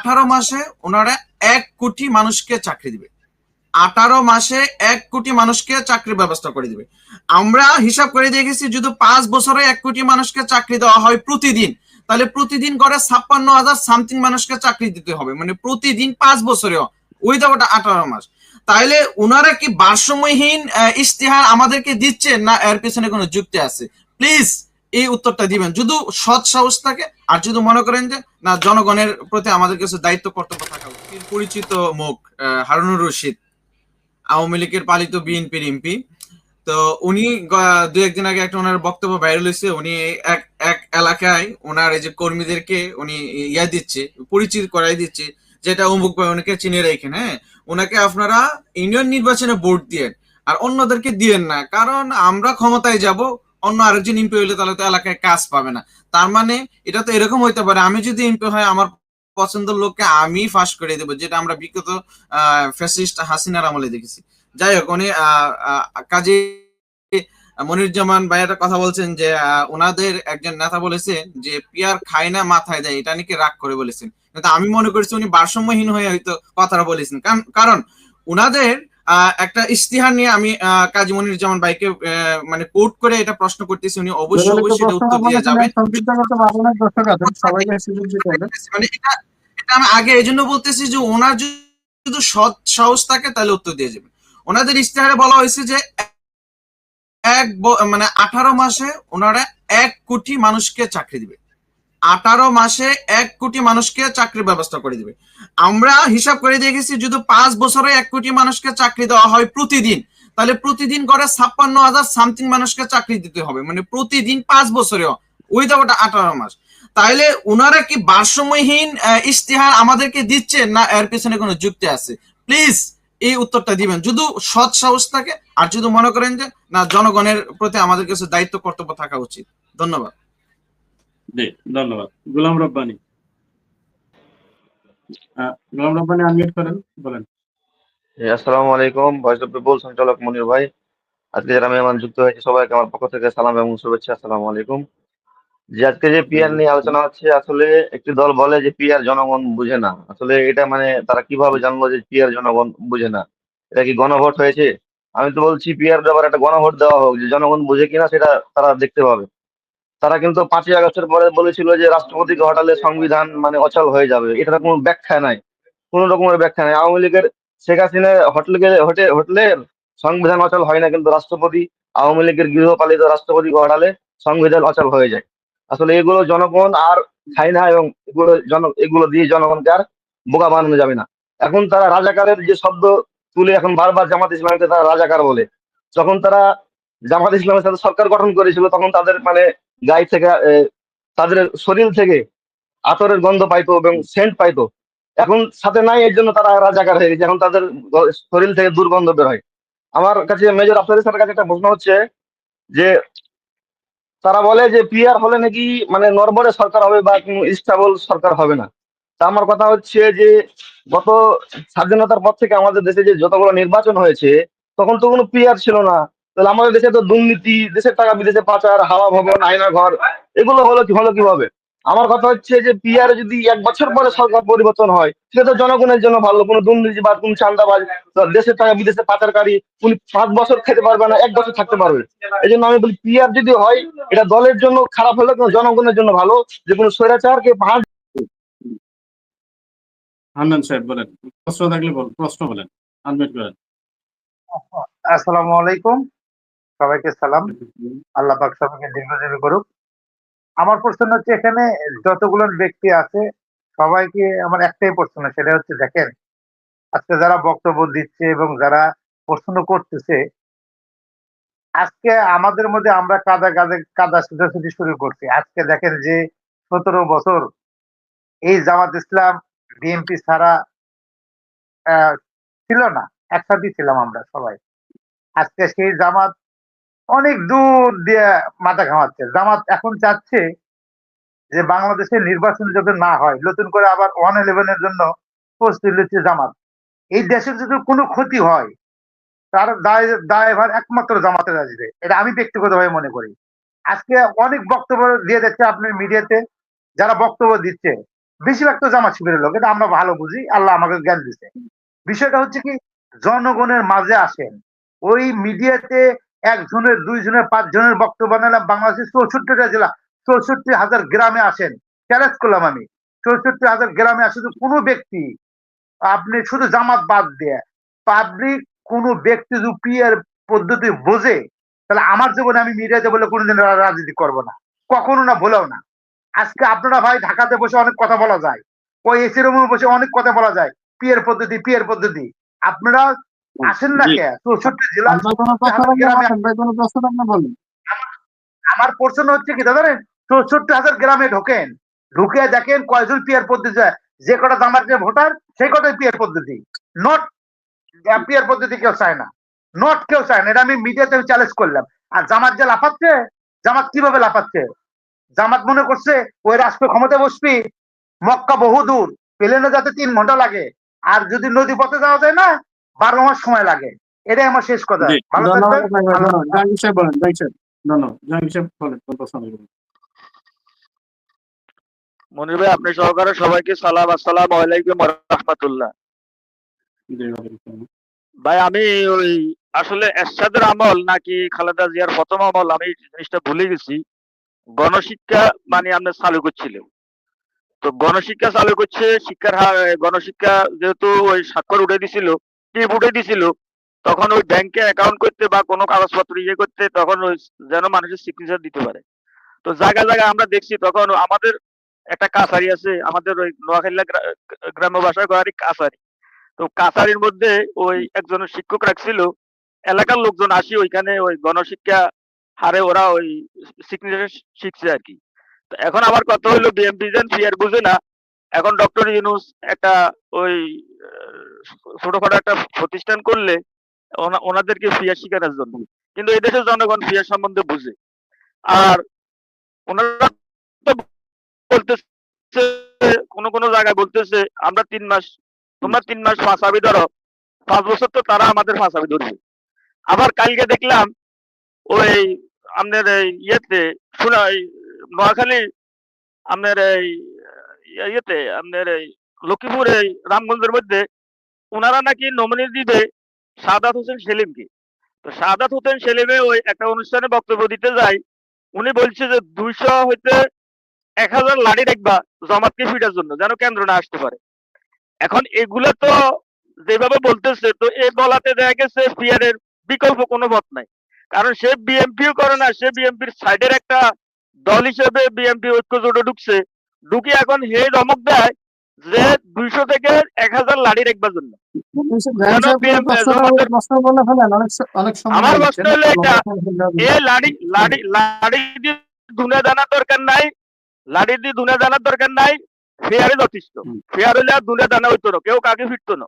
আঠারো মাসে ওনারা এক কোটি মানুষকে চাকরি দিবে। আঠারো মাসে এক কোটি মানুষকে চাকরির ব্যবস্থা করে দিবে। আমরা হিসাব করে দেখেছি, যদি পাঁচ বছরে এক কোটি মানুষকে চাকরি দেওয়া হয় প্রতিদিন, তাহলে প্রতিদিন করে ছাপ্পান্ন হাজার সামথিং মানুষকে চাকরি দিতে হবে। মানে প্রতিদিন পাঁচ বছরে উইদাউট আঠারো মাস। তাইলে ওনারা কি ভারসাম্যহীন ইশতেহার আমাদেরকে দিচ্ছে না এর পেছনে কোনো যুক্তি আছে? প্লিজ এই উত্তরটা দিবেন। যদি সৎ সাহস থাকে, আর যদি মনে করেন যে, না, জনগণের প্রতি আমাদের কিছু দায়িত্ব, কর্তব্য থাকা উচিত। পরিচিত মুখ হারুনুর রশিদ, আওয়ামী লীগের পালিত বিএনপির এমপি তো উনি দু একদিন আগে একটা ওনার বক্তব্য ভাইরাল হয়েছে। উনি এক এক এলাকায় ওনার এই যে কর্মীদেরকে উনি ইয়া দিচ্ছে, পরিচিত করাই দিচ্ছে, যেটা অমুক ভাই ওনাকে চিনে রাখেন হ্যাঁ? ওনাকে আপনারা ইউনিয়ন নির্বাচনে ভোট দিয়েন, আর অন্যদেরকে দিয়েন না। কারণ আমরা ক্ষমতায় যাব অন্য আরেকজন এমপি হইলে তাহলে তো এলাকায় কাজ পাবে না। তার মানে এটা তো এরকম হইতে পারে, আমি যদি এমপি হয় আমার পছন্দের লোককে আমি ফাঁস করে দেবো, যেটা আমরা বিগত ফ্যাসিস্ট হাসিনার আমলে দেখেছি। যাই হোক, উনি কাজী মনিরুজ্জামান ভাই একটা কথা বলছেন যে ওনাদের একজন নেতা বলেছেন যে, পিয়ার খায় না, মাথায় দেয়। এটা নাকি রাগ করে বলেছেন। কিন্তু আমি মনে করছি উনি ভারসাম্যহীন হয়ে হয়তো কথাটা বলেছেন। কারণ- ওনাদের একটা ইশতিহার নিয়ে আমি আহ, কাজী মনিরুজ্জামান ভাইকে মানে কোট করে এটা প্রশ্ন করতেছি উনি অবশ্যই অবশ্যই এটা উত্তর দিয়ে যাবে সবাইকে সুযোগ মানে এটা এটা আমি আগে এই জন্য বলতেছি যে ওনার যদি সৎ সাহস থাকে তাহলে উত্তর দিয়ে যাবে ওনাদের ইশতেহারে বলা হয়েছে যে এক মানে আঠারো মাসে ওনারা এক কোটি মানুষকে চাকরি দিবে। আঠারো মাসে এক কোটি মানুষকে চাকরির ব্যবস্থা করে দিবে। আমরা হিসাব করে দেখেছি, যদি পাঁচ বছরে এক কোটি মানুষকে চাকরি দেওয়া হয় প্রতিদিন, তাহলে প্রতিদিন করে ছাপ্পান্ন হাজার সামথিং মানুষকে চাকরি দিতে হবে। মানে প্রতিদিন পাঁচ বছরে উইদাউট আঠারো মাস। তাইলে ওনারা কি ভারসাম্যহীন ইশতেহার আমাদেরকে দিচ্ছে না এর পেছনে কোনো যুক্তি আছে? প্লিজ এই উত্তরটা দিবেন। যদি সৎ সাহস থাকে, আর যদি মনে করেন যে, না, জনগণের প্রতি আমাদের কিছু দায়িত্ব, কর্তব্য থাকা উচিত। ধন্যবাদ। ধন্যবাদ। গোলাম রব্বানি। গোলাম রব্বানি আনমিউট করেন, বলেন। আসসালামু আলাইকুম, ভয়েস সঞ্চালক মনির ভাই। আজকে যারা মেহমান যুক্ত হয়েছে, সবাইকে আমার পক্ষ থেকে সালাম এবং শুভেচ্ছা, আসসালামু আলাইকুম। যে আজকে যে পিআর নিয়ে আলোচনা হচ্ছে, আসলে একটি দল বলে যে পিআর জনগণ বুঝে না। আসলে এটা মানে তারা কীভাবে জানলো যে পিআর জনগণ বুঝে না? এটা কি গণভোট হয়েছে? আমি তো বলছি পিআর ব্যাপারে একটা গণভোট দেওয়া হোক, যে জনগণ বুঝে কিনা, সেটা তারা দেখতে পাবে। তারা কিন্তু পাঁচই আগস্টের পরে বলেছিল যে রাষ্ট্রপতিকে হটালে সংবিধান মানে অচল হয়ে যাবে। এটার কোনো ব্যাখ্যা নাই। কোনো রকমের ব্যাখ্যা নাই। আওয়ামী লীগের শেখ হাসিনা হোটেল হোটে হোটেলের সংবিধান অচল হয় না, কিন্তু রাষ্ট্রপতি, আওয়ামী লীগের গৃহপালিত রাষ্ট্রপতিকে হটালে সংবিধান অচল হয়ে যায়। আসলে এগুলো জনগণ আর খায় না এবং এগুলো জন, এগুলো দিয়ে জনগণকে আর বোকা বানানো যাবে না। এখন তারা রাজাকারের যে শব্দ তুলে এখন বারবার জামাত ইসলামকে তারা রাজাকার বলে। যখন তারা জামাত ইসলামের সাথে সরকার গঠন করেছিল, তখন তাদের মানে গায়ে থেকে তাদের শরীর থেকে আতরের গন্ধ পাইতো এবং সেন্ট পাইতো। এখন সাথে নাই এর জন্য তারা রাজাকার হয়ে গেছে। এখন তাদের শরীর থেকে দুর্গন্ধ বের হয়। আমার কাছে মেজর আফসারের স্যারের কাছে একটা প্রশ্ন হচ্ছে যে, তারা বলে যে পিআর হলে নাকি মানে নরবরে সরকার হবে বা কোনো স্টেবল সরকার হবে না। তা আমার কথা হচ্ছে যে, গত স্বাধীনতার পর থেকে আমাদের দেশে যে যতগুলো নির্বাচন হয়েছে, তখন তো কোনো পিআর ছিল না। তাহলে আমাদের দেশে তো দুর্নীতি দেশের টাকা বিদেশে পাচার হাওয়া ভবন আয়না ঘর এগুলো হলো কি হলো কীভাবে? আমার কথা হচ্ছে যে পিআর যদি এক বছর পরে সরকার পরিবর্তন হয় সেটা তো জনগণের জন্য ভালো কোনো দুর্নীতি বা কোনো চান্দাবাজ দেশের টাকা বিদেশে পাচারকারী উনি পাঁচ বছর খেতে পারবে না এক বছর থাকতে পারবে। এই জন্য আমি বলি পিআর যদি হয় এটা দলের জন্য খারাপ হলে কোনো জনগণের জন্য ভালো যে কোনো স্বৈরাচারকে পাহাড় হান্নান সাহেব বলেন প্রশ্ন থাকলে বল প্রশ্ন বলেন আনমিউট করেন। আসসালামু আলাইকুম। সবাইকে সালাম। আল্লাহ পাক সবাইকে দীর্ঘজীবী করুক। আমার প্রশ্ন হচ্ছে, এখানে যতগুলো ব্যক্তি আছে, সবাইকে আমার একটাই প্রশ্ন, সেটা হচ্ছে দেখেন, আজকে যারা বক্তব্য দিচ্ছে এবং যারা প্রশ্ন করতেছে, আজকে আমাদের মধ্যে আমরা কাদা কাদা কাদা ছুটাছুটি শুরু করছি। আজকে দেখেন যে সতেরো বছর এই জামাত ইসলাম বিএনপি ছাড়া ছিল না। একসাথেই ছিলাম আমরা সবাই। আজকে সেই জামাত অনেক দূর দিয়ে মাথা ঘামাচ্ছে। জামাত এখন চাচ্ছে যে বাংলাদেশে নির্বাচন যাতে না হয়, নতুন করে আবার ওয়ান ইলেভেনের জন্য প্রস্তুতি নিচ্ছে জামাত। এই দেশের যদি কোনো ক্ষতি হয়, তার দায়, দায়ভার একমাত্র জামাতে আসবে। এটা আমি ব্যক্তিগতভাবে মনে করি। আজকে অনেক বক্তব্য দিয়ে যাচ্ছে আপনার মিডিয়াতে, যারা বক্তব্য দিচ্ছে। বেশিরভাগ তো জামাত শিবিরের লোক, এটা আমরা ভালো বুঝি। আল্লাহ আমাকে জ্ঞান দিচ্ছে বিষয়টা হচ্ছে কি, জনগণের মাঝে আসেন। ওই মিডিয়াতে একজনের, দুইজনের, পাঁচজনের বক্তব্য নিলাম বাংলাদেশের চৌষট্টিটা জেলা, চৌষট্টি হাজার গ্রামে আসেন। চ্যালেঞ্জ করলাম আমি। চৌষট্টি হাজার গ্রামে আসে তো কোনো ব্যক্তি, আপনি শুধু জামাত বাদ দিয়ে পাবলিক কোনো ব্যক্তি যদি পিয়ার পদ্ধতি বোঝে, তাহলে আমার জীবনে আমি মিডিয়াতে বলে কোনোদিন রাজনীতি করব না। কখনো না, বলেও না। আজকে আপনারা ভাই ঢাকাতে বসে অনেক কথা বলা যায়। ওই এসি রুমে বসে অনেক কথা বলা যায়। পিয়ার পদ্ধতি পিয়ার পদ্ধতি। আপনারা আসেন না কে? চৌষট্টি জেলা আমার প্রশ্ন হচ্ছে কি দাদা চৌষট্টি হাজার গ্রামে ঢোকেন ঢুকে দেখেন কয়জন পিয়ার পদ্ধতি যে কটা জামাতের ভোটার সেই কটাই পিয়ার পদ্ধতি। নট পিয়ার পদ্ধতি কেউ চায় না। নট কেউ চায় না এটা আমি মিডিয়াতে চ্যালেঞ্জ করলাম। আর জামাত যে লাফাচ্ছে জামাত কীভাবে লাফাচ্ছে? জামাত মনে করছে ওই রাষ্ট্র ক্ষমতায় বসবি মক্কা বহু দূর প্লেনে যাতে তিন ঘণ্টা লাগে। আর যদি নদী পথে যাওয়া যায় না বারো মাস সময় লাগে। এটাই আমার শেষ কথা। ভালো থাকবেন। মনির ভাই আপনি সহকারে সবাইকে সালাম আসসালাম আলাইকুম রহমতুল্লাহ। ভাই আমি ওই আসলে এরশাদের আমল নাকি খালেদা জিয়ার প্রথম আমল আমি জিনিসটা ভুলে গেছি। গণশিক্ষা মানে আপনি চালু করছিল তো গণশিক্ষা চালু করছে শিক্ষার হার গণশিক্ষা যেহেতু ওই স্বাক্ষর উঠে দিছিল টিপ উঠে দিছিল? তখন ওই ব্যাংকে অ্যাকাউন্ট করতে বা কোনো কাগজপত্র ইয়ে করতে তখন ওই যেন মানুষের সিগনেচার দিতে পারে। তো জায়গা জায়গা আমরা দেখছি তখন আমাদের একটা কাছারি আছে, আমাদের ওই নোয়াখালী গ্রাম্য ভাষায় কয়ারি কাছারি। তো কাছারির মধ্যে ওই একজন শিক্ষক রাখছিল, এলাকার লোকজন আসি ওইখানে ওই গণশিক্ষা হারে ওরা ওই সিগনেচার শিখছে আর কি। তো এখন আমার কথা হলো বিএমপি যেন ফিয়ার বুঝে না, এখন ডক্টর ইউনুস একটা ওই ছোটখাটো একটা প্রতিষ্ঠান করলে ওনাদেরকে ফিয়ার শিখানোর জন্য। কিন্তু এই দেশের জনগণ ফিয়ার সম্বন্ধে বুঝে। আর ওনারা তো বলতেছে, কোন কোন জায়গায় বলতেছে, আমরা তিন মাস, তোমরা তিন মাস ফাঁসাবি ধরো। পাঁচ বছর তো তারা আমাদের ফাঁসাবি ধরবে। আবার কালকে দেখলাম, ওই আপনার ইয়েতে, শোনা নোয়াখালী, আপনার এই, ইয়েতে, আপনার এই লক্ষ্মীপুর এই রামগঞ্জের মধ্যে ওনারা নাকি নমিনি দিবে সাদাত হোসেন সেলিমকে। তো সাদাত হোসেন সেলিমে ওই একটা অনুষ্ঠানে বক্তব্য দিতে যায়। উনি বলছে যে দুইশো হইতে এক হাজার লাড়ি রাখবা জমাতকে ফিটার জন্য, যেন কেন্দ্র না আসতে পারে। এখন এগুলো তো যেভাবে বলতেছে, তো এই বলাতে দেখা গেছে পিয়ারের বিকল্প কোনো পথ নাই। কারণ সে বিএমপিও করে না, সে বিএমপির সাইডের একটা দল হিসেবে বিএমপি ঐক্য জোটে ঢুকছে। ঢুকে এখন হে ধমক দেয় যে দুইশো থেকে এক হাজার লাড়ি রাখবার জন্য। জাহাঙ্গীর সাহেব, BMP প্রশ্ন জমাতে- প্রশ্ন বলে ফেলেন অনেক স- অনেক সময় আমার প্রশ্ন হলো এটা, এ লাড়ি লাড়ি লাড়ি দিয়ে ধুনে জানার দরকার নাই লাড়ি দিয়ে ধুনে জানার দরকার নাই ফেয়ারে যথেষ্ট। ফেয়ার হলে আর ধুনে জানা হইতো না কেউ কাকে ফিরতো না।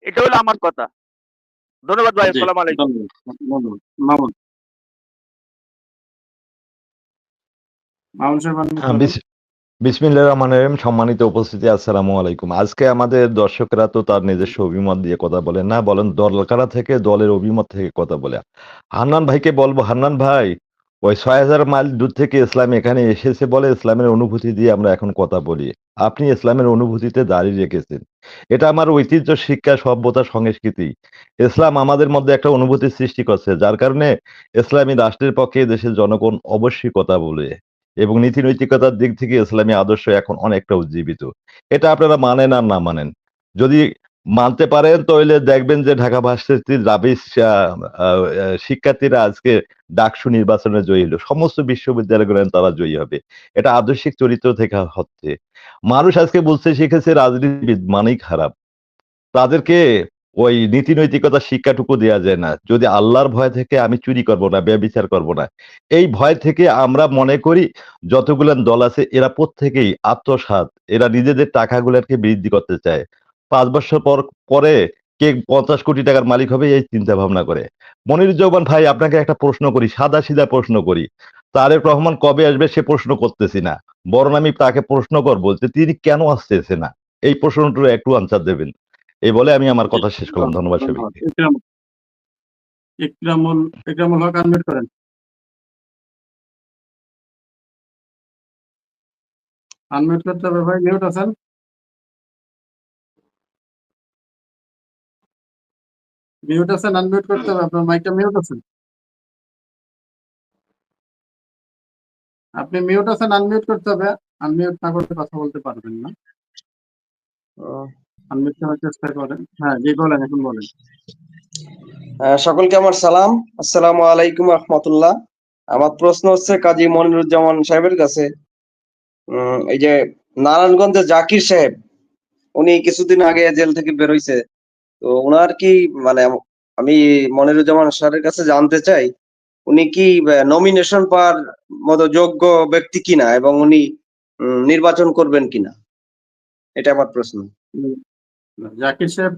এটা হলো আমার কথা। ধন্যবাদ ভাই আসসালাম আলাইকুম। ধন্যবাদ, ধন্যবাদ। মামুন। মামুন সাহেব আপনি বলেন। বিস- বিসমিল্লাহির রহমানির রহিম, সম্মানিত উপস্থিতি, আসসালামু আলাইকুম। আজকে আমাদের দর্শকরা তো তার নিজস্ব অভিমত দিয়ে কথা বলেন না, বলেন দলকারা থেকে, দলের অভিমত থেকে কথা বলে। হান্নান ভাইকে বলব, হান্নান ভাই, ওই ছয় হাজার মাইল দূর থেকে ইসলাম এখানে এসেছে বলে ইসলামের অনুভূতি দিয়ে আমরা এখন কথা বলি। আপনি ইসলামের অনুভূতিতে দাঁড়িয়ে রেখেছেন। এটা আমার ঐতিহ্য, শিক্ষা, সভ্যতা, সংস্কৃতি। ইসলাম আমাদের মধ্যে একটা অনুভূতি সৃষ্টি করছে, যার কারণে ইসলামী রাষ্ট্রের পক্ষে দেশের জনগণ অবশ্যই কথা বলে। এবং নীতি নৈতিকতার দিক থেকে ইসলামী আদর্শ এখন অনেকটা উজ্জীবিত। এটা আপনারা মানেন আর না মানেন। যদি মানতে পারেন, তাহলে দেখবেন যে ঢাকা ভার্সিটির রাবিশ শিক্ষার্থীরা আজকে ডাকসু নির্বাচনে জয়ী হলো। সমস্ত বিশ্ববিদ্যালয়গুলো তারা জয়ী হবে। এটা আদর্শিক চরিত্র থেকে হচ্ছে। মানুষ আজকে বুঝতে শিখেছে, রাজনীতিবিদ মানেই খারাপ। তাদেরকে ওই নীতি নৈতিকতা শিক্ষাটুকু দেওয়া যায় না। যদি আল্লাহর ভয় থেকে আমি চুরি করব না, ব্যবিচার করব না, এই ভয় থেকে আমরা মনে করি যতগুলো দল আছে, এরা প্রত্যেকেই আত্মসাৎ। এরা নিজেদের টাকাগুলোকে বৃদ্ধি করতে চায়। পাঁচ বছর পর, পরে কে পঞ্চাশ কোটি টাকার মালিক হবে, এই চিন্তা ভাবনা করে মনিরুজ্জামান ভাই, আপনাকে একটা প্রশ্ন করি, সাদা সিধা প্রশ্ন করি। তারেক রহমান কবে আসবে সে প্রশ্ন করতেছি না। বরং আমি তাকে প্রশ্ন করব যে, তিনি কেন আসতেছে না? এই প্রশ্নটা একটু আনসার দেবেন। এই বলে আমি আমার কথা শেষ করলাম। ধন্যবাদ সবাইকে। ইকরামুল ইকরামুল হক আনমিউট করেন। আনমিউট করতে হবে ভাই মিউট আছেন? মিউট আছেন আনমিউট করতে হবে আপনার মাইকটা মিউট আছেন? আপনি মিউট আছেন আনমিউট করতে হবে আনমিউট না করতে কথা বলতে পারবেন না। আনমিউট করার চেষ্টা করেন। হ্যাঁ জি বলেন এখন বলেন। সকলকে আমার সালাম। আসসালামু আলাইকুম রহমতুল্লাহ। আমার প্রশ্ন হচ্ছে কাজী মনিরুজ্জামান সাহেবের কাছে এই যে নারায়ণগঞ্জে জাকির সাহেব উনি কিছুদিন আগে জেল থেকে বেরোইছে তো ওনার কি মানে আমি মনিরুজ্জামান স্যারের কাছে জানতে চাই উনি কি নমিনেশন পাওয়ার মতো যোগ্য ব্যক্তি কিনা এবং উনি নির্বাচন করবেন কিনা? এটা আমার প্রশ্ন। জাকির সাহেব